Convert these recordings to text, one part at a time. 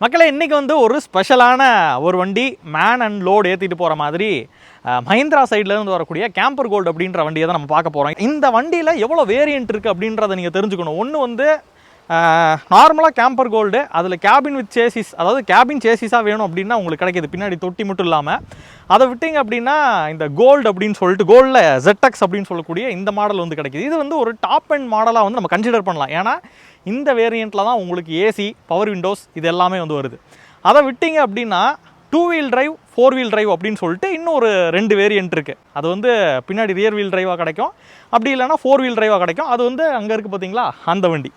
மக்களே இன்றைக்கி வந்து ஒரு ஸ்பெஷலான ஒரு வண்டி மேன் அண்ட் லோடு ஏற்றிட்டு போகிற மாதிரி மஹிந்திரா சைட்லேருந்து வரக்கூடிய கேம்பர் கோல்டு அப்படின்ற வண்டியை தான் நம்ம பார்க்க போகிறோம் இந்த வண்டியில் எவ்வளோ வேரியன்ட் இருக்குது அப்படின்றத நீங்கள் தெரிஞ்சுக்கணும். ஒன்று வந்து நார்மலாக கேம்பர் கோல்டு அதில் கேபின் வித் சேசிஸ் அதாவது கேபின் சேசிஸாக வேணும் அப்படின்னா உங்களுக்கு கிடைக்கிது. பின்னாடி தொட்டி மட்டும் இல்லாமல் அதை விட்டீங்க அப்படின்னா இந்த கோல்டு அப்படின்னு சொல்லிட்டு கோல்டில் ஜெட்டக்ஸ் அப்படின்னு சொல்லக்கூடிய இந்த மாடல் வந்து கிடைக்கிது. இது வந்து ஒரு டாப் அண்ட் மாடலாக வந்து நம்ம கன்சிடர் பண்ணலாம். ஏன்னா இந்த வேரியண்ட்டில் தான் உங்களுக்கு ஏசி பவர் விண்டோஸ் இது எல்லாமே வந்து வருது. அதை விட்டீங்க அப்படின்னா two wheel drive four wheel drive அப்படின்னு சொல்லிட்டு இன்னும் ஒரு ரெண்டு வேரியன்ட் இருக்குது அது வந்து பின்னாடி ரியர் வீல் டிரைவாக கிடைக்கும். அப்படி இல்லைன்னா ஃபோர் வீல் டிரைவாக கிடைக்கும். அது வந்து அங்கே இருக்குது பார்த்தீங்களா அந்த வண்டி.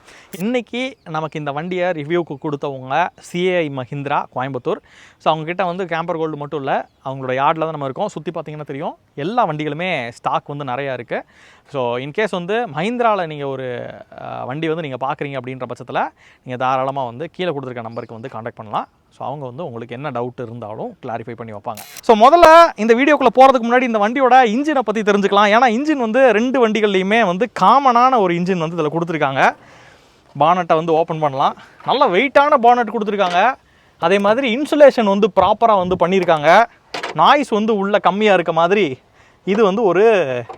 இன்றைக்கி நமக்கு இந்த வண்டியை ரிவ்யூக்கு கொடுத்தவங்க சிஏஐ மஹிந்திரா கோயம்புத்தூர். ஸோ அவங்கக்கிட்ட வந்து கேம்பர் கோல்டு மட்டும் இல்லை அவங்களோட யார்டில் தான் நம்ம இருக்கோம். சுற்றி பார்த்தீங்கன்னா தெரியும். எல்லா வண்டிகளுமே ஸ்டாக் வந்து நிறையா இருக்குது ஸோ இன்கேஸ் வந்து மஹிந்திராவில் நீங்கள் ஒரு வண்டி வந்து நீங்கள் பார்க்குறீங்க அப்படின்ற பட்சத்தில் நீங்கள் தாராளமாக வந்து கீழே கொடுத்துருக்க நம்பருக்கு வந்து காண்டாக்ட் பண்ணலாம். ஸோ அவங்க வந்து உங்களுக்கு என்ன டவுட் இருந்தாலும் கிளாரிஃபை பண்ணி வைப்பாங்க. ஸோ முதல்ல இந்த வீடியோக்குள்ளே போகிறதுக்கு முன்னாடி இந்த வண்டியோட இன்ஜினை பற்றி தெரிஞ்சுக்கலாம். ஏன்னா இன்ஜின் வந்து ரெண்டு வண்டிகள்லையுமே வந்து காமனான ஒரு இன்ஜின் வந்து இதில் கொடுத்துருக்காங்க. பானட்டை வந்து ஓப்பன் பண்ணலாம். நல்ல வெயிட்டான பானட் கொடுத்துருக்காங்க. அதே மாதிரி இன்சுலேஷன் வந்து ப்ராப்பராக வந்து பண்ணியிருக்காங்க. நாய்ஸ் வந்து உள்ளே கம்மியாக இருக்க மாதிரி இது வந்து ஒரு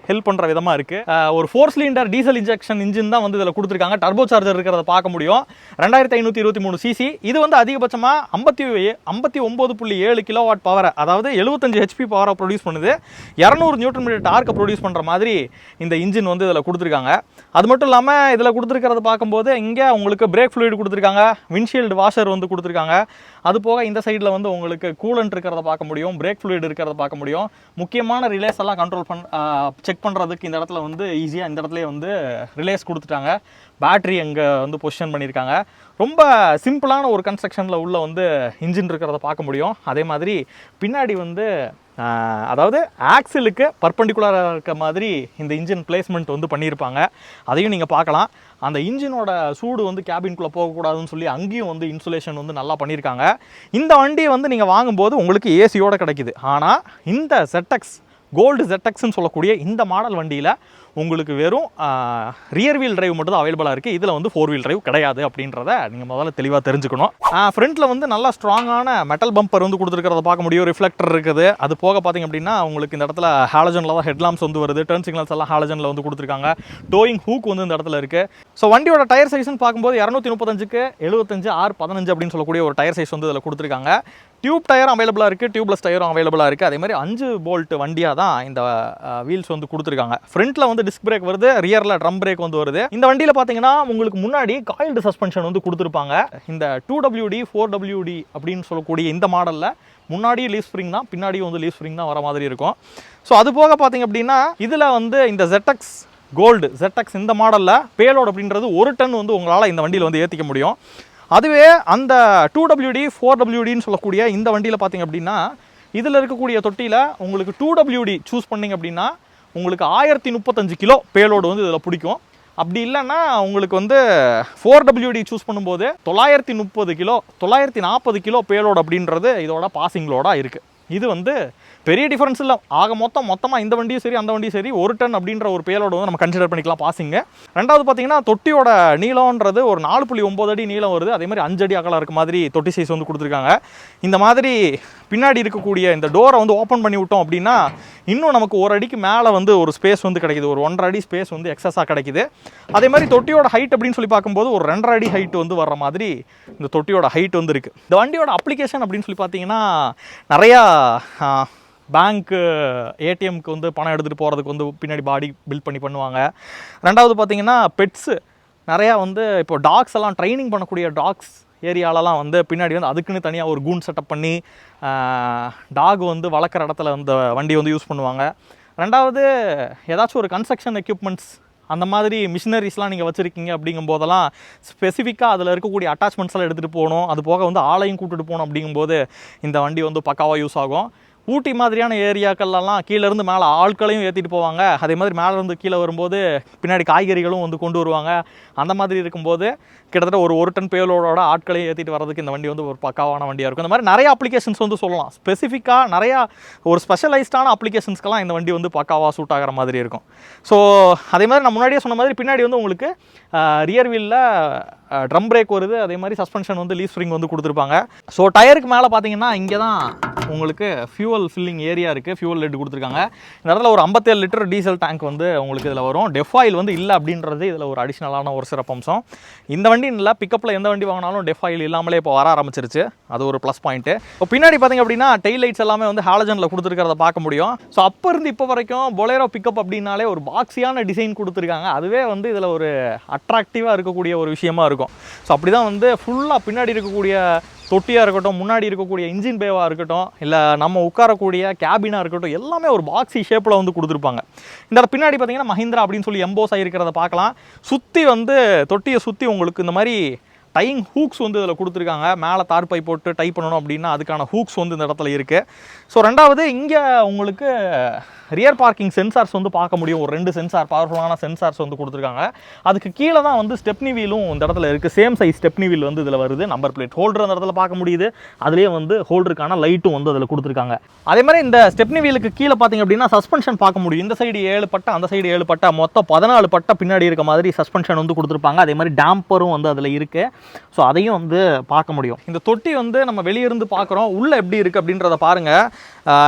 ஹெல்ப் பண்ணுற விதமாக இருக்குது ஒரு four cylinder diesel injection engine தான் வந்து இதில் கொடுத்துருக்காங்க. டர்போ சார்ஜர் இருக்கிறத பார்க்க முடியும். ரெண்டாயிரத்தி ஐநூற்றி இருபத்தி மூணு சிசி இது வந்து அதிகபட்சமாக ஐம்பத்தி ஐம்பத்தி ஒம்பது புள்ளி ஏழு கிலோ வாட் பவரை அதாவது எழுபத்தஞ்சு ஹெச்பி பவரை ப்ரொடியூஸ் பண்ணுது. இரநூறு நியூட்டன் மீட்டர் டார்க்கை ப்ரொடியூஸ் பண்ணுற மாதிரி இந்த இன்ஜின் வந்து இதில் கொடுத்துருக்காங்க. அது மட்டும் இல்லாமல் இதில் கொடுத்துருக்கிறத பார்க்கும்போது இங்கே உங்களுக்கு பிரேக் ஃப்ளூயிட் கொடுத்துருக்காங்க. விண்ட்ஷீல்டு வாஷர் வந்து கொடுத்துருக்காங்க. அது போக இந்த சைடில் வந்து உங்களுக்கு கூலண்ட் இருக்கிறத பார்க்க முடியும் பிரேக் ஃப்ளூயிட் இருக்கிறத பார்க்க முடியும். முக்கியமான ரிலேஸ் எல்லாம் கண்ட்ரோல் பண் செக் பண்ணுறதுக்கு இந்த இடத்துல வந்து ஈஸியாக இந்த இடத்துலயே வந்து ரிலேஸ் கொடுத்துட்டாங்க. பேட்ரி அங்கே வந்து பொசிஷன் பண்ணியிருக்காங்க. ரொம்ப சிம்பிளான ஒரு கன்ஸ்ட்ரக்ஷனில் உள்ள வந்து இன்ஜின் இருக்கிறத பார்க்க முடியும். அதே மாதிரி பின்னாடி வந்து அதாவது ஆக்சிலுக்கு பர்பண்டிகுலராக இருக்க மாதிரி இந்த இன்ஜின் பிளேஸ்மெண்ட் வந்து பண்ணியிருப்பாங்க. அதையும் நீங்கள் பார்க்கலாம். அந்த இன்ஜினோட சூடு வந்து கேபின்குள்ளே போகக்கூடாதுன்னு சொல்லி அங்கேயும் வந்து இன்சுலேஷன் வந்து நல்லா பண்ணியிருக்காங்க. இந்த வண்டியை வந்து நீங்கள் வாங்கும்போது உங்களுக்கு ஏசியோடு கிடைக்குது. ஆனால் இந்த செட்டக்ஸ் கோல்டு ZXன்னு சொல்லக்கூடிய இந்த மாடல் வண்டியில் உங்களுக்கு வெறும் ரியர் வீல் டிரைவ் மட்டும் தான் அவைலபிளாக இருக்குது இதில் வந்து ஃபோர் வீல் டிரைவ் கிடையாது அப்படின்றத நீங்கள் முதல்ல தெளிவாக தெரிஞ்சுக்கணும். ஃப்ரண்ட்டில் வந்து நல்லா ஸ்ட்ராங்கான மெட்டல் பம்பர் வந்து கொடுத்துருக்கிறத பார்க்க முடியும். ரிஃப்ளெக்டர் இருக்குது. அது போக பார்த்தீங்க அப்படின்னா உங்களுக்கு இந்த இடத்துல ஹாலஜனில் தான் ஹெட்லாம்ஸ் வந்து வருது. டர்ன் சிக்னல்ஸ் எல்லாம் ஹாலஜனில் வந்து கொடுத்துருக்காங்க. டோயிங் ஹூக் வந்து இந்த இடத்துல இருக்குது ஸோ வண்டியோட டயர் சைஸ்னு பார்க்கும்போது இரநூத்தி முப்பத்தஞ்சுக்கு எழுபத்தஞ்சு ஆறு பதினஞ்சு அப்படின்னு சொல்லக்கூடிய ஒரு டயர் சைஸ் வந்து இதில் கொடுத்துருக்காங்க. டியூப் டயரும் அவைலபிளாக இருக்குது டியூப்லெஸ் டயரும் அவைலபிளாக இருக்குது அதே மாதிரி அஞ்சு போல்ட் வண்டியாக தான் இந்த வீல்ஸ் வந்து கொடுத்துருக்காங்க. ஃப்ரண்ட்டில் வந்து டிஸ்க் பிரேக் வருது ரியரில் ட்ரம் பிரேக் வந்து வருது. இந்த வண்டியில் பார்த்தீங்கன்னா உங்களுக்கு முன்னாடி காயில்டு சஸ்பென்ஷன் வந்து கொடுத்துருப்பாங்க. இந்த டூ டபிள்யூடி ஃபோர் டபிள்யூடி அப்படின்னு சொல்லக்கூடிய இந்த மாடலில் முன்னாடியும் லீவ் ஸ்ப்ரிங் தான் பின்னாடியும் வந்து லீவ் ஸ்ப்ரிங் தான் வர மாதிரி இருக்கும். ஸோ அது போக பார்த்தீங்க அப்படின்னா இதில் வந்து இந்த ஜெட்டக்ஸ் கோல்டு ZX இந்த மாடலில் பேலோட் அப்படின்றது ஒரு டன் வந்து உங்களால் இந்த வண்டியில் வந்து ஏற்றிக்க முடியும். அதுவே அந்த டூ டபிள்யூடி ஃபோர் டபிள்யூடின்னு சொல்லக்கூடிய இந்த வண்டியில் பார்த்தீங்க அப்படின்னா இதில் இருக்கக்கூடிய தொட்டியில் உங்களுக்கு டூ டபிள்யூடி சூஸ் பண்ணீங்க அப்படின்னா உங்களுக்கு ஆயிரத்தி முப்பத்தஞ்சு கிலோ பேலோடு வந்து இதில் பிடிக்கும். அப்படி இல்லைன்னா உங்களுக்கு வந்து ஃபோர் டபிள்யூடி சூஸ் பண்ணும்போது தொள்ளாயிரத்தி முப்பது கிலோ தொள்ளாயிரத்தி நாற்பது கிலோ பேலோடு அப்படின்றது இதோட பாசிங் லோடாக இருக்குது இது வந்து பெரிய டிஃபரன்ஸ் இல்லை. ஆக மொத்தம் மொத்தமாக இந்த வண்டியும் சரி அந்த வண்டியும் சரி ஒரு டன் அப்படின்ற ஒரு பேலோட வந்து நம்ம கன்சிடர் பண்ணிக்கலாம் பாசிங்க ரெண்டாவது பார்த்தீங்கன்னா தொட்டியோட நீளம்ன்றது ஒரு நாலு புள்ளி ஒம்பது அடி நீளம் வருது. அதே மாதிரி அஞ்சு அடி அகலம் இருக்க மாதிரி தொட்டி சைஸ் வந்து கொடுத்துருக்காங்க. இந்த மாதிரி பின்னாடி இருக்கக்கூடிய இந்த டோரை வந்து ஓப்பன் பண்ணி விட்டோம் அப்படின்னா இன்னும் நமக்கு ஒரு அடிக்கு மேலே வந்து ஒரு ஸ்பேஸ் வந்து கிடைக்குது. ஒரு ஒன்றரை அடி ஸ்பேஸ் வந்து எக்ஸஸாக கிடைக்குது. அதே மாதிரி தொட்டியோட ஹைட் அப்படின்னு சொல்லி பார்க்கும்போது ஒரு ரெண்டரை அடி ஹைட் வந்து வர்ற மாதிரி இந்த தொட்டியோட ஹைட் வந்து இருக்குது இந்த வண்டியோட அப்ளிகேஷன் அப்படின்னு சொல்லி பார்த்தீங்கன்னா நிறையா பேங்க்கு ஏடிஎம்க்கு வந்து பணம் எடுத்துகிட்டு போகிறதுக்கு வந்து பின்னாடி பாடி பில்ட் பண்ணி பண்ணுவாங்க. ரெண்டாவது பார்த்தீங்கன்னா பெட்ஸு நிறையா வந்து இப்போ டாக்ஸ் எல்லாம் ட்ரைனிங் பண்ணக்கூடிய டாக்ஸ் ஏரியாலலாம் வந்து பின்னாடி வந்து அதுக்குன்னு தனியாக ஒரு கூன் செட்டப் பண்ணி டாக் வந்து வளர்க்குற இடத்துல அந்த வண்டி வந்து யூஸ் பண்ணுவாங்க. ரெண்டாவது ஏதாச்சும் ஒரு கன்ஸ்ட்ரக்ஷன் எக்யூப்மெண்ட்ஸ் அந்த மாதிரி மிஷினரிஸ்லாம் நீங்கள் வச்சுருக்கீங்க அப்படிங்கும் போதெல்லாம் ஸ்பெசிஃபிக்காக அதில் இருக்கக்கூடிய அட்டாச்மெண்ட்ஸ் எல்லாம் எடுத்துகிட்டு போகணும். அது போக வந்து ஆளையும் கூட்டிட்டு போகணும் அப்படிங்கும்போது இந்த வண்டி வந்து பக்காவாக யூஸ் ஆகும். ஊட்டி மாதிரியான ஏரியாக்கள்லாம் கீழேருந்து மேலே ஆட்களையும் ஏற்றிட்டு போவாங்க. அதே மாதிரி மேலே இருந்து கீழே வரும்போது பின்னாடி காய்கறிகளும் வந்து கொண்டு வருவாங்க. அந்த மாதிரி இருக்கும்போது கிட்டத்தட்ட ஒரு ஒரு டன் பேலோட ஆட்களையும் ஏற்றிட்டு வரதுக்கு இந்த வண்டி வந்து ஒரு பக்காவான வண்டியாக இருக்கும். இந்த மாதிரி நிறைய அப்ளிகேஷன்ஸ் வந்து சொல்லலாம். ஸ்பெசிஃபிக்காக நிறையா ஒரு ஸ்பெஷலைஸ்டான அப்ளிகேஷன்ஸ்க்கெல்லாம் இந்த வண்டி வந்து பக்காவாக சூட் ஆகிற மாதிரி இருக்கும். ஸோ அதே மாதிரி நான் முன்னாடியே சொன்ன மாதிரி பின்னாடி வந்து உங்களுக்கு ரியர் வீலில் ட்ரம் பிரேக் வருது. அதே மாதிரி சஸ்பென்ஷன் வந்து லீஸ் ஸ்ப்ரிங் வந்து கொடுத்துருப்பாங்க. ஸோ டயருக்கு மேலே பார்த்தீங்கன்னா இங்கே தான் உங்களுக்கு ஃபியூவல் ஃபில்லிங் ஏரியா இருக்குது ஃபியூவல் லெட் கொடுத்துருக்காங்க. இந்த இடத்துல ஒரு 57 லிட்டர் டீசல் டேங்க் வந்து உங்களுக்கு இதில் வரும். டெஃப் ஆயில் வந்து இல்லை அப்படின்றது இதில் ஒரு அடிஷ்னலான ஒரு சிறப்பம்சம் இந்த வண்டி இல்லை பிக்கப்பில் எந்த வண்டி வாங்கினாலும் டெஃப் ஆயில் இல்லாமலே இப்போ வர ஆரம்பிச்சிருச்சு. அது ஒரு ப்ளஸ் பாயிண்ட்டு இப்போ பின்னாடி பார்த்தீங்க அப்படின்னா டெயில் லைட்ஸ் எல்லாமே வந்து ஹாலஜனில் கொடுத்துருக்கிறத பார்க்க முடியும். ஸோ அப்போ இருந்து இப்போ வரைக்கும் பொலேரோ பிக்கப் அப்படின்னாலே ஒரு பாக்ஸியான டிசைன் கொடுத்துருக்காங்க. அதுவே வந்து இதில் ஒரு அட்ராக்டிவாக இருக்கக்கூடிய ஒரு விஷயமா இருக்கும். ஸோ அப்படி தான் வந்து ஃபுல்லாக பின்னாடி இருக்கக்கூடிய தொட்டியாக இருக்கட்டும் முன்னாடி இருக்கக்கூடிய இன்ஜின் பேவாக இருக்கட்டும் இல்லை நம்ம உட்காரக்கூடிய கேபினாக இருக்கட்டும் எல்லாமே ஒரு பாக்ஸி ஷேப்பில் வந்து கொடுத்துருப்பாங்க. இந்த பின்னாடி பார்த்தீங்கன்னா மஹிந்திரா அப்படின்னு சொல்லி எம்போஸ் ஆகிருக்கிறத பார்க்கலாம். சுற்றி வந்து தொட்டியை சுற்றி உங்களுக்கு இந்த மாதிரி டைங் ஹூக்ஸ் வந்து இதில் கொடுத்துருக்காங்க. மேலே தார் போட்டு டை பண்ணணும் அப்படின்னா அதுக்கான ஹூக்ஸ் வந்து இந்த இடத்துல இருக்குது ஸோ ரெண்டாவது இங்கே உங்களுக்கு ரியர் பார்க்கிங் சென்சார்ஸ் வந்து பார்க்க முடியும். ஒரு ரெண்டு சென்சார் பவர்ஃபுல்லான சென்சார்ஸ் வந்து கொடுத்துருக்காங்க. அதுக்கு கீழே தான் வந்து ஸ்டெப்னி வீலும் இந்த இடத்துல இருக்குது சேம் சைஸ் ஸ்டெப்னி வீல் வந்து இதில் வருது. நம்பர் பிளேட் ஹோல்டர் அந்த இடத்துல பார்க்க முடியுது. அதுலேயே வந்து ஹோல்டருக்கான லைட்டும் வந்து அதில் கொடுத்துருக்காங்க. அதே மாதிரி இந்த ஸ்டெப்னி வீலுக்கு கீழே பார்த்தீங்க அப்படின்னா சஸ்பென்ஷன் பார்க்க முடியும். இந்த சைடு ஏழு பட்டை அந்த சைடு ஏழு பட்டை மொத்தம் பதினாலு பட்டை பின்னாடி இருக்க மாதிரி சஸ்பென்ஷன் வந்து கொடுத்துருப்பாங்க. அதே மாதிரி டேம்பரும் வந்து அதில் இருக்குது ஸோ அதையும் வந்து பார்க்க முடியும். இந்த தொட்டி வந்து நம்ம வெளியிருந்து பார்க்குறோம். உள்ளே எப்படி இருக்குது அப்படின்றத பாருங்கள்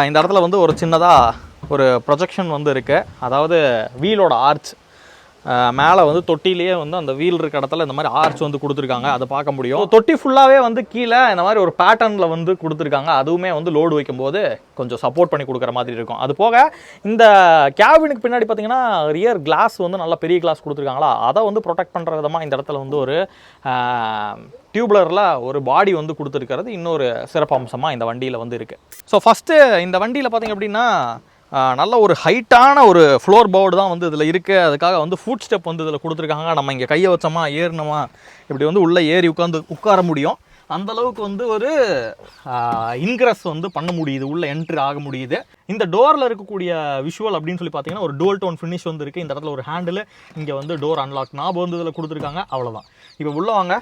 இந்த இடத்துல வந்து ஒரு சின்னதாக ஒரு ப்ரொஜெக்ஷன் வந்து இருக்குது அதாவது வீலோட ஆர்ச் மேலே வந்து தொட்டிலேயே வந்து அந்த வீல் இருக்க இடத்துல இந்த மாதிரி ஆர்ச் வந்து கொடுத்துருக்காங்க. அதை பார்க்க முடியும். தொட்டி ஃபுல்லாகவே வந்து கீழே இந்த மாதிரி ஒரு பேட்டர்னில் வந்து கொடுத்துருக்காங்க. அதுவுமே வந்து லோடு வைக்கும்போது கொஞ்சம் சப்போர்ட் பண்ணி கொடுக்குற மாதிரி இருக்கும். அது போக இந்த கேபினுக்கு பின்னாடி பார்த்தீங்கன்னா ரியர் கிளாஸ் வந்து நல்ல பெரிய கிளாஸ் கொடுத்துருக்காங்களா? அதை வந்து ப்ரொடெக்ட் பண்ணுற விதமாக இந்த இடத்துல வந்து ஒரு டியூப்லரில் ஒரு பாடி வந்து கொடுத்துருக்கிறது. இன்னொரு சிறப்பம்சமாக இந்த வண்டியில் வந்து இருக்குது ஸோ ஃபஸ்ட்டு இந்த வண்டியில் பார்த்தீங்க அப்படின்னா நல்ல ஒரு ஹைட்டான ஒரு ஃப்ளோர் போர்டு தான் வந்து இதில் இருக்குது அதுக்காக வந்து ஃபுட் ஸ்டெப் வந்து இதில் கொடுத்துருக்காங்க. நம்ம இங்கே கையை வச்சோமா ஏறினோமா இப்படி வந்து உள்ளே ஏறி உட்காந்து உட்கார முடியும். அந்த அளவுக்கு வந்து ஒரு இன்க்ரஸ் வந்து பண்ண முடியுது. உள்ளே என்ட்ரி ஆக முடியுது. இந்த டோரில் இருக்கக்கூடிய விஷுவல் அப்படின்னு சொல்லி பார்த்தீங்கன்னா ஒரு டோல் டோன் ஃபினிஷ் வந்துருக்கு. இந்த இடத்துல ஒரு ஹேண்டில் இங்கே வந்து டோர் அன்லாக் ஞாபகம் வந்து இதில் கொடுத்துருக்காங்க. அவ்வளோதான் இப்போ உள்ள வாங்க.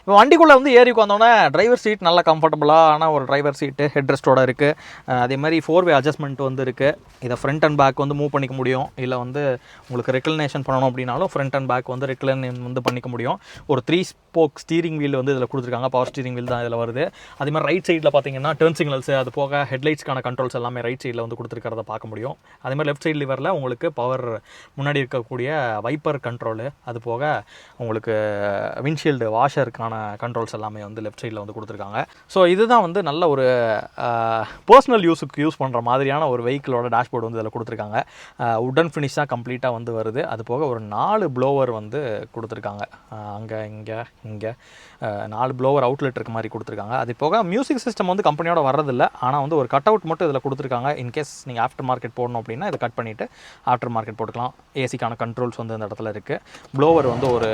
இப்போ வண்டிக்குள்ளே வந்து ஏறி உட்காந்தோன்னே டிரைவர் சீட் நல்லா கம்ஃபர்டபுளான ஒரு டிரைவர் சீட்டு ஹெட் ரெஸ்ட்டோட இருக்குது அதே மாதிரி ஃபோர் வே அட்ஜஸ்ட்மெண்ட் வந்து இருக்குது இதை ஃப்ரண்ட் அண்ட் பேக் வந்து மூவ் பண்ணிக்க முடியும். இல்லை வந்து உங்களுக்கு ரெக்லினேஷன் பண்ணணும் அப்படின்னாலும் ஃப்ரண்ட் அண்ட் பேக் வந்து ரெக்லின் வந்து பண்ணிக்க முடியும். ஒரு த்ரீ ஸ்போக் ஸ்டீரிங் வீல் வந்து இதில் கொடுத்துருக்காங்க. பவர் ஸ்டீரிங் வீல் தான் இதில் வருது. அதே மாதிரி ரைட் சைடில் பார்த்தீங்கன்னா டர்ன் சிக்னல்ஸ் அது போக ஹெட்லைட்ஸ்க்கான கண்ட்ரோல்ஸ் எல்லாமே ரைட் சைடில் வந்து கொடுத்துருக்கிறத பார்க்க முடியும். அதே மாதிரி லெஃப்ட் சைடு லிவரில் உங்களுக்கு பவர் முன்னாடி இருக்கக்கூடிய வைப்பர் கண்ட்ரோலு அது போக உங்களுக்கு விண்ட்ஷீல்டு வாஷருக்கான கண்ட்ரோல்ஸ் எல்லாமே வந்து லெஃப்ட் சைடில் வந்து கொடுத்துருக்காங்க. ஸோ இதுதான் வந்து நல்ல ஒரு பர்சனல் யூஸுக்கு யூஸ் பண்ணுற மாதிரியான ஒரு வெஹிக்கிளோட டேஷ்போர்டு வந்து இதில் கொடுத்துருக்காங்க. உடன் ஃபினிஷ் தான் கம்ப்ளீட்டாக வந்து வருது. அது போக ஒரு நாலு ப்ளோவர் வந்து கொடுத்துருக்காங்க. அங்கே இங்கே இங்கே நாலு ப்ளோவர் அவுட்லெட் இருக்க மாதிரி கொடுத்துருக்காங்க. அது போக மியூசிக் சிஸ்டம் வந்து கம்பெனியோட வர்றதில்ல. ஆனால் வந்து ஒரு கட் அவுட் மட்டும் இதில் கொடுத்துருக்காங்க. இன்கேஸ் நீங்கள் ஆஃப்டர் மார்க்கெட் போடணும் அப்படின்னா இதை கட் பண்ணிவிட்டு ஆஃப்டர் மார்க்கெட் போட்டுக்கலாம். ஏசிக்கான கண்ட்ரோல்ஸ் வந்து இந்த இடத்துல இருக்குது ப்ளோவர் வந்து ஒரு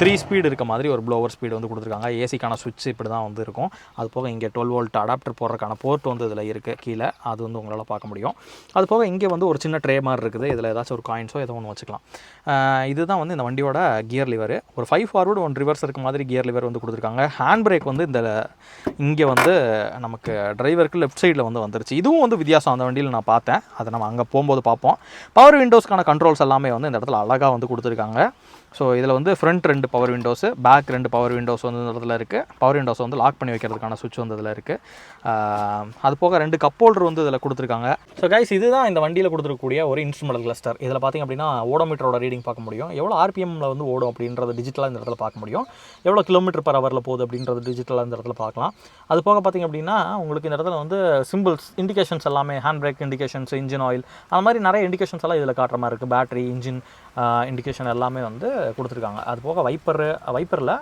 த்ரீ ஸ்பீடு இருக்க மாதிரி ஒரு ப்ளோவர் ஸ்பீடு வந்து கொடுத்துருக்காங்க. ஏசிக்கான சுவிட்ச் இப்படி தான் வந்து இருக்கும். அது போக இங்கே டுவெல் வோல்ட் அடாப்டர் போடுறதுக்கான போர்ட் வந்து இதில் இருக்குது கீழே அது வந்து உங்களால் பார்க்க முடியும். அது போக இங்கே வந்து ஒரு சின்ன ட்ரே மாதிரி இருக்குது. இதில் ஏதாச்சும் ஒரு காயின்ஸோ ஏதோ ஒன்று வச்சுக்கலாம். இதுதான் வந்து இந்த வண்டியோட கியர் லிவர் ஒரு ஃபைவ் ஃபார்வர்டு ஒன் ரிவர்ஸ் இருக்க மாதிரி கியர் லிவர் வந்து கொடுத்துருக்காங்க. ஹேண்ட் பிரேக் வந்து இந்த இங்கே வந்து நமக்கு டிரைவருக்கு லெஃப்ட் சைடில் வந்து வந்துருச்சு. இதுவும் வந்து வித்தியாசம். அந்த வண்டியில் நான் பார்த்தேன். அதை நம்ம அங்கே போகும்போது பார்ப்போம். பவர் விண்டோஸ்க்கான கண்ட்ரோல்ஸ் எல்லாமே வந்து இந்த இடத்துல அழகாக வந்து கொடுத்துருக்காங்க. ஸோ இதில் வந்து ஃப்ரண்ட் ரெண்டு பவர் விண்டோஸு பேக் ரெண்டு பவர் விண்டோஸ் வந்து இந்த இடத்துல இருக்குது பவர் விண்டோஸ் வந்து லாக் பண்ணி வைக்கிறதுக்கான சுவிட்ச் வந்து இதில் இருக்குது அது போக ரெண்டு கப் ஹோல்டர் வந்து இதில் கொடுத்துருக்காங்க. ஸோ கைஸ் இதுதான் இந்த வண்டியில் கொடுத்துருக்கக்கூடிய ஒரு இன்ஸ்ட்ருமெண்டல் கிளஸ்டர் இதில் பார்த்திங்க அப்படின்னா ஓடோமீட்டரோட ரீடிங் பார்க்க முடியும். எவ்வளோ ஆர்பிஎம்மில் வந்து ஓடும் அப்படின்றத டிஜிட்டலாக இந்த இடத்துல பார்க்க முடியும். எவ்வளோ கிலோமீட்டர் பர் ஹவரில் போகுது அப்படின்றது டிஜிட்டலாக இந்த இடத்துல பார்க்கலாம். அது போக பார்த்திங்க அப்படின்னா உங்களுக்கு இந்த இடத்துல வந்து சிம்பிள்ஸ் இண்டிகேஷன்ஸ் எல்லாமே hand brake indications engine oil அந்த மாதிரி நிறைய இண்டிகேஷன்ஸ் எல்லாம் இதில் காட்டுற மாதிரி இருக்குது பேட்டரி இன்ஜின் இண்டிகேஷன் எல்லாமே வந்து கொடுத்துருக்காங்க. அது போக வைப்பர் வைப்பரில்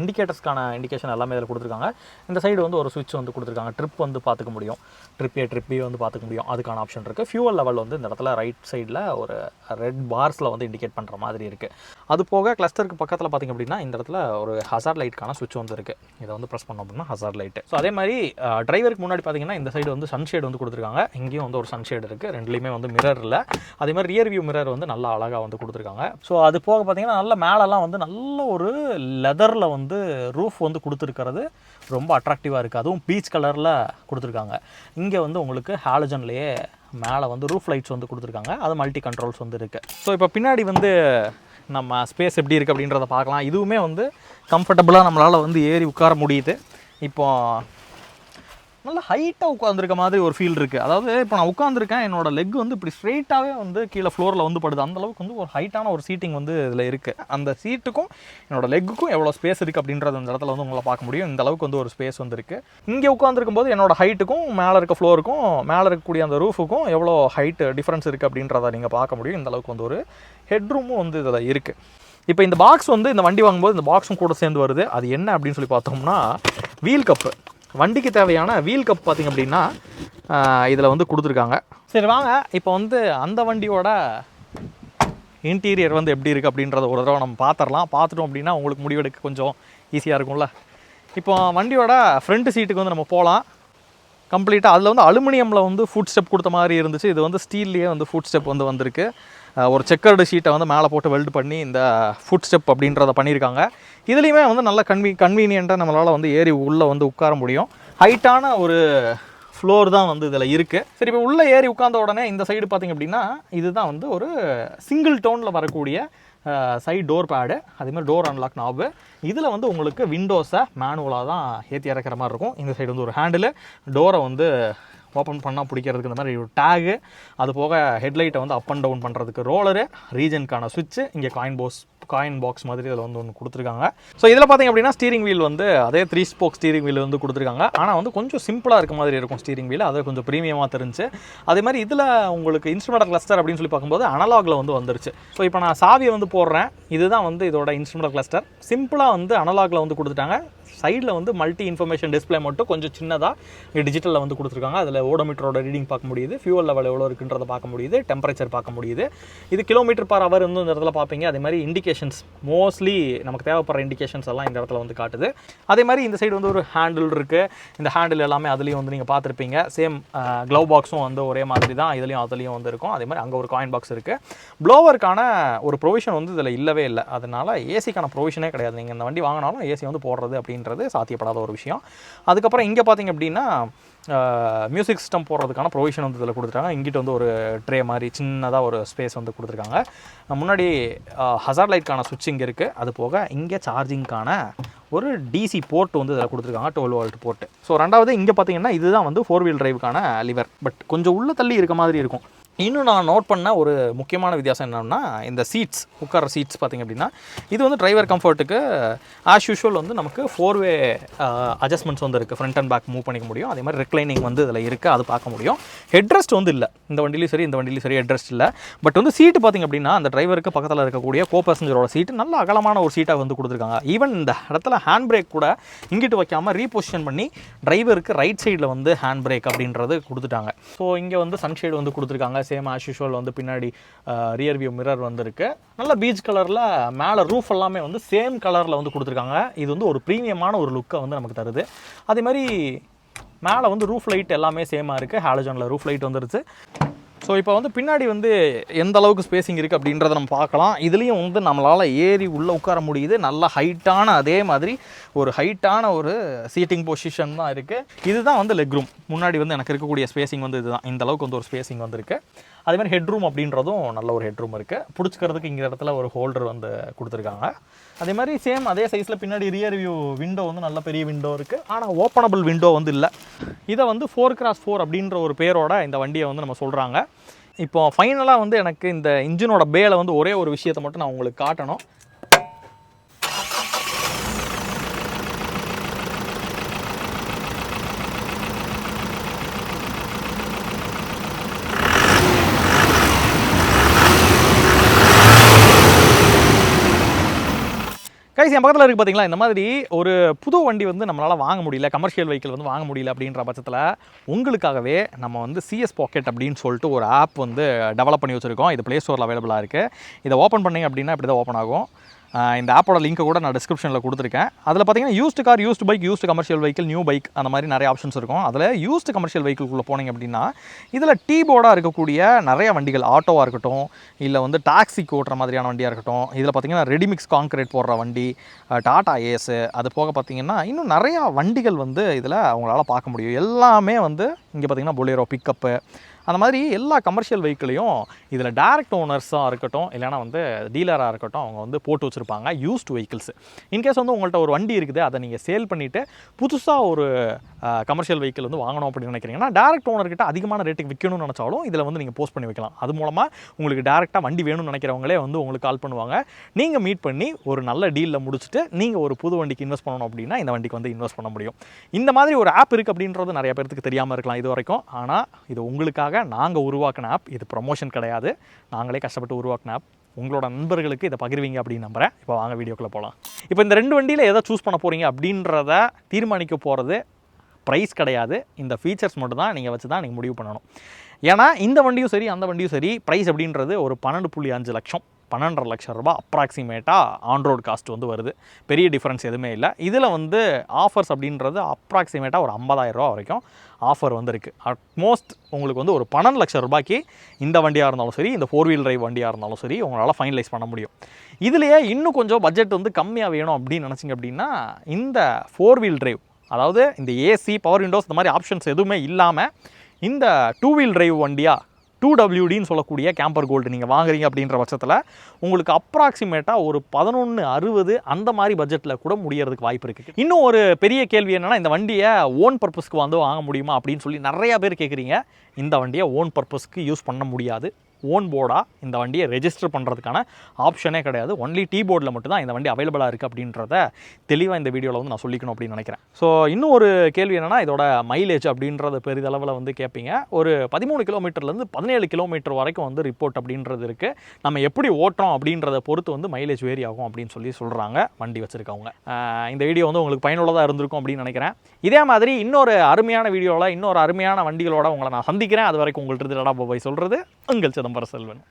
இண்டிகேட்டர்ஸ்க்கான இண்டிகேஷன் எல்லாமே இதில் கொடுத்துருக்காங்க. இந்த சைடு வந்து ஒரு சுவிட்ச் வந்து கொடுத்துருக்காங்க. ட்ரிப் வந்து பார்த்துக்க முடியும். ட்ரிப் ஏ ட்ரிப் வந்து பார்த்துக்க முடியும். அதுக்கான ஆப்ஷன் இருக்குது ஃபியூவல் லெவல் வந்து இந்த இடத்துல ரைட் சைடில் ஒரு ரெட் பார்ஸில் வந்து இண்டிகேட் பண்ணுற மாதிரி இருக்குது அது போக கிளஸ்டருக்கு பக்கத்தில் பார்த்திங்க அப்படின்னா இந்த இடத்துல ஒரு ஹசார் லைட்டுக்கான சுவிட்ச் வந்து இருக்குது இதை வந்து ப்ரெஸ் பண்ணோம் அப்படின்னா ஹசார் லைட்டு ஸோ அதே மாதிரி டிரைவருக்கு முன்னாடி பார்த்தீங்கன்னா இந்த சைடு வந்து சன்ஷேட் வந்து கொடுத்துருக்காங்க. இங்கேயும் வந்து ஒரு சன்ஷேட் இருக்குது ரெண்டுலேயுமே வந்து மிரர் இல்லை. அதே மாதிரி ரியர் வியூ மிரர் வந்து நல்லா அழகாக வந்து கொடுத்துருக்காங்க. ஸோ அது போக பார்த்தீங்கன்னா நல்ல மேலெல்லாம் வந்து நல்ல ஒரு லெதரில் வந்து ரூஃப் வந்து கொடுத்துருக்கிறது. ரொம்ப அட்ராக்டிவாக இருக்குது அதுவும் பீச் கலரில் கொடுத்துருக்காங்க. இங்கே வந்து உங்களுக்கு ஹாலஜன்லேயே மேலே வந்து ரூஃப் லைட்ஸ் வந்து கொடுத்துருக்காங்க. அது மல்டி கண்ட்ரோல்ஸ் வந்து இருக்குது ஸோ இப்போ பின்னாடி வந்து நம்ம ஸ்பேஸ் எப்படி இருக்குது அப்படின்றத பார்க்கலாம். இதுவுமே வந்து கம்ஃபர்டபுளாக நம்மளால் வந்து ஏறி உட்கார முடியுது. இப்போது நல்ல ஹைட்டாக உட்காந்துருக்க மாதிரி ஒரு ஃபீல் இருக்குது அதாவது இப்போ நான் உட்காந்துருக்கேன் என்னோட லெக் வந்து இப்படி ஸ்ட்ரெயிட்டாகவே வந்து கீழே ஃப்ளோரில் வந்து படுது. அந்த அளவுக்கு வந்து ஒரு ஹைட்டான ஒரு சீட்டிங் வந்து இதில் இருக்குது அந்த சீட்டுக்கும் என்னோட லெக்குக்கும் எவ்வளோ ஸ்பேஸ் இருக்குது அப்படின்றது அந்த இடத்துல வந்து உங்களை பார்க்க முடியும். இந்த அளவுக்கு வந்து ஒரு ஸ்பேஸ் வந்து இருக்குது இங்கே உட்காந்துருக்கும் போது என்னோட ஹைட்டுக்கும் மேலே இருக்க ஃப்ளோருக்கும் மேலே இருக்கக்கூடிய அந்த ரூஃபுக்கும் எவ்வளோ ஹைட்டு டிஃப்ரென்ஸ் இருக்குது அப்படின்றத நீங்கள் பார்க்க முடியும். இந்த அளவுக்கு வந்து ஒரு ஹெட்ரூமும் வந்து இதில் இருக்குது இப்போ இந்த பாக்ஸ் வந்து இந்த வண்டி வாங்கும்போது இந்த பாக்ஸும் கூட சேர்ந்து வருது. அது என்ன அப்படின்னு சொல்லி பார்த்தோம்னா வீல் கப்பு வண்டிக்கு தேவையான வீல் கப் பார்த்திங்க அப்படின்னா இதில் வந்து கொடுத்துருக்காங்க. சரி வாங்க. இப்போ வந்து அந்த வண்டியோட இன்டீரியர் வந்து எப்படி இருக்குது அப்படின்றத ஒரு தடவை நம்ம பார்த்துடலாம் பார்த்துட்டோம் அப்படின்னா உங்களுக்கு முடிவெடுக்க கொஞ்சம் ஈஸியாக இருக்கும்ல. இப்போ வண்டியோட ஃப்ரண்ட் சீட்டுக்கு வந்து நம்ம போகலாம் கம்ப்ளீட்டாக அதில் வந்து அலுமினியமில் வந்து ஃபுட் ஸ்டெப் கொடுத்த மாதிரி இருந்துச்சு. இது வந்து ஸ்டீல்லையே வந்து ஃபுட் ஸ்டெப் வந்து வந்திருக்கு. ஒரு செக்கர்டு ஷீட்டை வந்து மேலே போட்டு வெல்ட் பண்ணி இந்த ஃபுட் ஸ்டெப் அப்படின்றத பண்ணியிருக்காங்க. இதுலேயுமே வந்து நல்ல கன்வி கன்வீனியண்ட்டாக நம்மளால் வந்து ஏறி உள்ளே வந்து உட்கார முடியும். ஹைட்டான ஒரு ஃப்ளோர் தான் வந்து இதில் இருக்குது சரி இப்போ உள்ளே ஏறி உட்காந்த உடனே இந்த சைடு பார்த்திங்க அப்படின்னா இதுதான் வந்து ஒரு சிங்கிள் டோனில் வரக்கூடிய சைடு டோர் பேடு அதேமாதிரி டோர் அன்லாக் நாபு இதில் வந்து உங்களுக்கு விண்டோஸை மேனுவலாக தான் ஏற்றி இறக்குற மாதிரி இருக்கும். இந்த சைடு வந்து ஒரு ஹேண்டில் டோரை வந்து ஓப்பன் பண்ணால் பிடிக்கிறதுக்கு இந்த மாதிரி ஒரு டேகு அது போக ஹெட்லைட்டை வந்து அப் அண்ட் டவுன் பண்ணுறதுக்கு ரோலரு ரீஜனுக்கான சுவிட்சு இங்கே காயின் போஸ் காயின் பாக்ஸ் மாதிரி இதில் வந்து ஒன்று கொடுத்துருக்காங்க. ஸோ இதில் பார்த்தீங்க அப்படின்னா ஸ்டீரிங் வீல் வந்து அதே த்ரீ ஸ்போக் ஸ்டீரிங் வீல் வந்து கொடுத்துருக்காங்க. ஆனால் வந்து கொஞ்சம் சிம்பிளாக இருக்க மாதிரி இருக்கும் ஸ்டீரிங் வீல் அது கொஞ்சம் ப்ரீமியமாக தெரிஞ்சு. அதே மாதிரி இதில் உங்களுக்கு இன்ஸ்ட்ருமெண்ட் கிளஸ்டர் அப்படின்னு சொல்லி பார்க்கும்போது அனலாகில் வந்து வந்துருச்சு. ஸோ இப்போ நான் சாவியை வந்து போடுறேன். இதுதான் வந்து இதோட இன்ஸ்ட்ருமெண்ட் கிளஸ்டர் சிம்பிளாக வந்து அனலாகில் வந்து கொடுத்துட்டாங்க. சைடில் வந்து மல்டி இன்ஃபர்மேஷன் டிஸ்ப்ளே மட்டும் கொஞ்சம் சின்னதாக டிஜிட்டலில் வந்து கொடுத்துருக்காங்க. அதில் ஓடோமீட்டரோட ரீடிங் பார்க்க முடியுது. ஃபியூவல் லெவல் எவ்வளோ இருக்குன்றதை பார்க்க முடியுது. டெம்பரேச்சர் பார்க்க முடியுது. இது கிலோமீட்டர் பர் அவர் வந்து இந்த இடத்துல பார்ப்பீங்க. அதே மாதிரி இண்டிகேஷன்ஸ் மோஸ்ட்லி நமக்கு தேவைப்படுற இண்டிகேஷன்ஸ் எல்லாம் இந்த இடத்துல வந்து காட்டுது. அதே மாதிரி இந்த சைடு வந்து ஒரு ஹேண்டில் இருக்குது இந்த ஹேண்டில் எல்லாமே அதுலேயும் வந்து நீங்கள் பார்த்துருப்பீங்க. சேம் க்ளவ் பாக்ஸும் வந்து ஒரே மாதிரி தான் இதுலேயும் அதுலேயும் வந்து இருக்கும். அதே மாதிரி அங்கே ஒரு காயின் பாக்ஸ் இருக்குது ப்ளோவருக்கான ஒரு ப்ரொவிஷன் வந்து இதில் இல்லவே இல்லை. அதனால ஏசிக்கான ப்ரொவிஷனே கிடையாது. நீங்கள் இந்த வண்டி வாங்கினாலும் ஏசி வந்து போடுறது அப்படின்னு அப்படின்றது சாத்தியப்படாத ஒரு விஷயம். அதுக்கப்புறம் இங்கே பார்த்தீங்க அப்படின்னா மியூசிக் சிஸ்டம் போடுறதுக்கான ப்ரொவிஷன் வந்து இதில் கொடுத்துருக்காங்க இங்கிட்ட வந்து ஒரு ட்ரே மாதிரி சின்னதாக ஒரு ஸ்பேஸ் வந்து கொடுத்துருக்காங்க. முன்னாடி ஹசார் லைட்கான சுவிட்ச் இங்கே இருக்குது அது போக இங்கே சார்ஜிங்க்கான ஒரு டிசி போர்ட் வந்து இதில் கொடுத்துருக்காங்க டுவெல் வோல்ட் போர்ட் ஸோ ரெண்டாவது இங்கே பார்த்தீங்கன்னா இதுதான் வந்து ஃபோர் வீல் டிரைவுக்கான லிவர் பட் கொஞ்சம் உள்ள தள்ளி இருக்க மாதிரி இருக்கும். இன்னும் நான் நோட் பண்ண ஒரு முக்கியமான வித்தியாசம் என்னென்னா இந்த சீட்ஸ் உட்கார சீட்ஸ் பார்த்திங்க அப்படின்னா இது வந்து டிரைவர் கம்ஃபர்ட்டுக்கு ஆஸ் யூஷுவல் வந்து நமக்கு ஃபோர் வே அட்ஜஸ்ட்மெண்ட்ஸ் வந்து இருக்குது ஃப்ரண்ட் அண்ட் பேக் மூவ் பண்ணிக்க முடியும். அதே மாதிரி ரிக்ளைனிங் வந்து இதில் இருக்குது அது பார்க்க முடியும். ஹெட்ரெஸ்ட் வந்து இல்லை. இந்த வண்டிலையும் சரி இந்த வண்டிலையும் சரி ஹெட்ரெஸ்ட் இல்லை. பட் வந்து சீட்டு பார்த்திங்க அப்படின்னா அந்த டிரைவருக்கு பக்கத்தில் இருக்கக்கூடிய கோ பேசஞ்சரோட சீட்டு நல்ல அகலமான ஒரு சீட்டாக வந்து கொடுத்துருக்காங்க. ஈவன் இந்த இடத்துல ஹேண்ட் பிரேக் கூட இங்கிட்டு வைக்காமல் ரீபொசிஷன் பண்ணி டிரைவருக்கு ரைட் சைடில் வந்து ஹேண்ட் பிரேக் அப்படின்றது கொடுத்துட்டாங்க. ஸோ இங்கே வந்து சன்ஷேடு வந்து கொடுத்துருக்காங்க. சேம் ஆஸ் வந்து பின்னாடி ரியர் வியூ மிரர் வந்துருக்கு. நல்ல பீச் கலரில் மேலே ரூஃப் எல்லாமே வந்து சேம் கலரில் வந்து கொடுத்துருக்காங்க. இது வந்து ஒரு ப்ரீமியமான ஒரு லுக்கை வந்து நமக்கு தருது. அதே மாதிரி மேலே வந்து ரூஃப் லைட் எல்லாமே சேமாக இருக்குது ஹாலஜனில் ரூஃப் லைட் வந்துருச்சு. ஸோ இப்போ வந்து பின்னாடி வந்து எந்த அளவுக்கு ஸ்பேசிங் இருக்குது அப்படின்றத நம்ம பார்க்கலாம். இதுலேயும் வந்து நம்மளால் ஏறி உள்ளே உட்கார முடியுது. நல்ல ஹைட்டான அதே மாதிரி ஒரு ஹைட்டான ஒரு சீட்டிங் பொசிஷன் தான் இருக்குது இதுதான் வந்து லெக் ரூம் முன்னாடி வந்து எனக்கு இருக்கக்கூடிய ஸ்பேசிங் வந்து இதுதான். இந்த அளவுக்கு வந்து ஒரு ஸ்பேசிங் வந்துருக்கு. அதே மாதிரி ஹெட் ரூம் அப்படின்றதும் நல்ல ஒரு ஹெட் ரூம் இருக்குது பிடிச்சிக்கிறதுக்கு இங்கே இடத்துல ஒரு ஹோல்டர் வந்து கொடுத்துருக்காங்க. அதே மாதிரி சேம் அதே சைஸில் பின்னாடி ரியர் வியூ விண்டோ வந்து நல்ல பெரிய விண்டோ இருக்குது ஆனால் ஓப்பனபிள் விண்டோ வந்து இல்லை. இதை வந்து ஃபோர் கிராஸ் ஃபோர் அப்படின்ற ஒரு பேரோட இந்த வண்டியை வந்து நம்ம சொல்கிறாங்க இப்போ ஃபைனலாக வந்து எனக்கு இந்த இன்ஜினோட பேல வந்து ஒரே ஒரு விஷயத்தை மட்டும் நான் உங்களுக்கு காட்டணும். கைஸ் என் பக்கத்தில் இருக்குது பார்த்தீங்களா இந்த மாதிரி ஒரு புது வண்டி வந்து நம்மளால் வாங்க முடியல கமர்ஷியல் வெஹிக்கிள் வந்து வாங்க முடியல அப்படின்ற பட்சத்தில் உங்களுக்காகவே நம்ம வந்து சிஎஸ் பாக்கெட் அப்படின்னு சொல்லிட்டு ஒரு ஆப் வந்து டெவலப் பண்ணி வச்சுருக்கோம். இது ப்ளே ஸ்டோரில் அவைலபிளாக இருக்குது இதை ஓப்பன் பண்ணீங்க அப்படின்னா இப்படி தான் ஓப்பன் ஆகும். இந்த ஆப்போட லிங்க்கை கூட நான் டிஸ்கிரிப்ஷனில் கொடுத்துருக்கேன். அதில் பார்த்தீங்கன்னா used car used bike used commercial vehicle new bike அந்த மாதிரி நிறைய ஆப்ஷன்ஸ் இருக்கும். அதில் யூஸ்டு கமர்ஷியல் வெஹிக்கிள்குள்ளே போனீங்க அப்படின்னா இதில் டீ போர்டாக இருக்கக்கூடிய நிறைய வண்டிகள் ஆட்டோவாக இருக்கட்டும் இல்லை வந்து டாக்ஸிக்கு ஓட்டுற மாதிரியான வண்டியாக இருக்கட்டும் இதில் பார்த்தீங்கன்னா ரெடிமிக்ஸ் கான்கிரீட் போடுற வண்டி டாடா ஏஸு அது போக பார்த்தீங்கன்னா இன்னும் நிறையா வண்டிகள் வந்து இதில் அவங்களால பார்க்க முடியும். எல்லாமே வந்து இங்கே பார்த்தீங்கன்னா பொலேரோ பிக்கப்பு அந்த மாதிரி எல்லா கமர்ஷியல் வெஹிக்கிளையும் இதில் டேரக்ட் ஓனர்ஸாக இருக்கட்டும் இல்லைனா வந்து டீலராக இருக்கட்டும் அவங்க வந்து போட்டு வச்சுருப்பாங்க யூஸ்டு வெஹிக்கிள்ஸ் இன்கேஸ் வந்து உங்கள்கிட்ட ஒரு வண்டி இருக்குது அதை நீங்கள் சேல் பண்ணிவிட்டு புதுசாக ஒரு கமர்ஷியல் வெஹிக்கிள் வந்து வாங்கணும் அப்படின்னு நினைக்கிறீங்கன்னா டேரக்ட் ஓனர்கிட்ட அதிகமான ரேட்டுக்கு விற்கணும்னு நினச்சாலும் இதில் வந்து நீங்கள் போஸ்ட் பண்ணி வைக்கலாம். அது மூலமாக உங்களுக்கு டேரெக்டாக வண்டி வேணும்னு நினைக்கிறவங்களே வந்து உங்களுக்கு கால் பண்ணுவாங்க. நீங்கள் மீட் பண்ணி ஒரு நல்ல டீலில் முடிச்சுட்டு நீங்கள் ஒரு புது வண்டிக்கு இன்வெஸ்ட் பண்ணணும் அப்படின்னா இந்த வண்டிக்கு வந்து இன்வெஸ்ட் பண்ண முடியும். இந்த மாதிரி ஒரு ஆப் இருக்குது அப்படின்றது நிறைய பேருக்கு தெரியாமல் இருக்கலாம் இது வரைக்கும். ஆனால் இது உங்களுக்காக நாங்கள் உருவாக்கின ஆப் இது ப்ரொமோஷன் கிடையாது. நாங்களே கஷ்டப்பட்டு உருவாக்கின ஆப் உங்களோட நண்பர்களுக்கு இதை பகிர்வீங்க அப்படின்னு நம்புறேன். இப்போ வாங்க வீடியோக்குள்ளே போகலாம் இப்போ இந்த ரெண்டு வண்டியில் எதை சூஸ் பண்ண போகிறீங்க அப்படின்றத தீர்மானிக்க போகிறது ப்ரைஸ் கிடையாது. இந்த ஃபீச்சர்ஸ் மட்டும் தான் நீங்கள் வச்சு தான் நீங்கள் முடிவு பண்ணணும். ஏன்னா இந்த வண்டியும் சரி அந்த வண்டியும் சரி ப்ரைஸ் அப்படின்றது ஒரு பன்னெண்டு புள்ளி அஞ்சு லட்சம். பன்னெண்டரை லட்சம் ரூபாய் அப்ராக்சிமேட்டாக ஆன்ரோட் காஸ்ட் வந்து வருது. பெரிய டிஃப்ரென்ஸ் எதுவுமே இல்லை. இதில் வந்து ஆஃபர்ஸ் அப்படின்றது அப்ராக்சிமேட்டாக ஒரு 50000 ரூபா வரைக்கும் ஆஃபர் வந்து அட்மோஸ்ட் உங்களுக்கு வந்து ஒரு பன்னெண்டு லட்சம் ரூபாய்க்கு இந்த வண்டியாக இருந்தாலும் சரி இந்த ஃபோர் வீல் டிரைவ் வண்டியாக இருந்தாலும் சரி உங்களால் ஃபைனலைஸ் பண்ண முடியும். இதுலேயே இன்னும் கொஞ்சம் பட்ஜெட் வந்து கம்மியாக வேணும் அப்படின்னு நினச்சிங்க அப்படின்னா இந்த ஃபோர் வீல் டிரைவ் அதாவது இந்த ஏசி பவர் விண்டோஸ் இந்த மாதிரி ஆப்ஷன்ஸ் எதுவுமே இல்லாமல் இந்த டூ வீல் டிரைவ் வண்டியாக டூ டபிள்யூடின்னு சொல்லக்கூடிய கேம்பர் கோல்டு நீங்கள் வாங்குறீங்க அப்படின்ற பட்சத்தில் உங்களுக்கு அப்ராக்சிமேட்டாக ஒரு பதினொன்று அறுபது அந்த மாதிரி பட்ஜெட்டில் கூட முடியறதுக்கு வாய்ப்பு இருக்குது இன்னும் ஒரு பெரிய கேள்வி என்னென்னா இந்த வண்டியை ஓன் பர்பஸ்க்கு வந்து வாங்க முடியுமா அப்படின்னு சொல்லி நிறையா பேர் கேட்குறீங்க இந்த வண்டியை ஓன் பர்பஸ்க்கு யூஸ் பண்ண முடியாது. ஓன் போர்டாக இந்த வண்டியை ரெஜிஸ்டர் பண்ணுறதுக்கான ஆப்ஷனே கிடையாது. ஒன்லி டீ போர்டில் மட்டும்தான் இந்த வண்டி அவைலபிளாக இருக்குது அப்படின்றத தெளிவாக இந்த வீடியோவில் வந்து நான் சொல்லிக்கணும் அப்படின்னு நினைக்கிறேன். ஸோ இன்னும் ஒரு கேள்வி என்னன்னா இதோட மைலேஜ் அப்படின்றத பெரிதளவில் வந்து கேட்பீங்க ஒரு பதிமூணு கிலோமீட்டர்லேருந்து பதினேழு கிலோமீட்டர் வரைக்கும் வந்து ரிப்போர்ட் அப்படின்றது இருக்குது நம்ம எப்படி ஓட்டுறோம் அப்படின்றத பொறுத்து வந்து மைலேஜ் வேரி ஆகும் அப்படின்னு சொல்லி சொல்கிறாங்க வண்டி வச்சுருக்கவங்க. இந்த வீடியோ வந்து உங்களுக்கு பயனுள்ளதாக இருந்திருக்கும் அப்படின்னு நினைக்கிறேன். இதே மாதிரி இன்னொரு அருமையான வீடியோவில் இன்னொரு அருமையான வண்டிகளோட உங்களை நான் சந்திக்கிறேன். அது வரைக்கும் உங்கள்கிட்ட லடா போய் சொல்கிறது உங்கள் சிதம்பரம். Barcelona.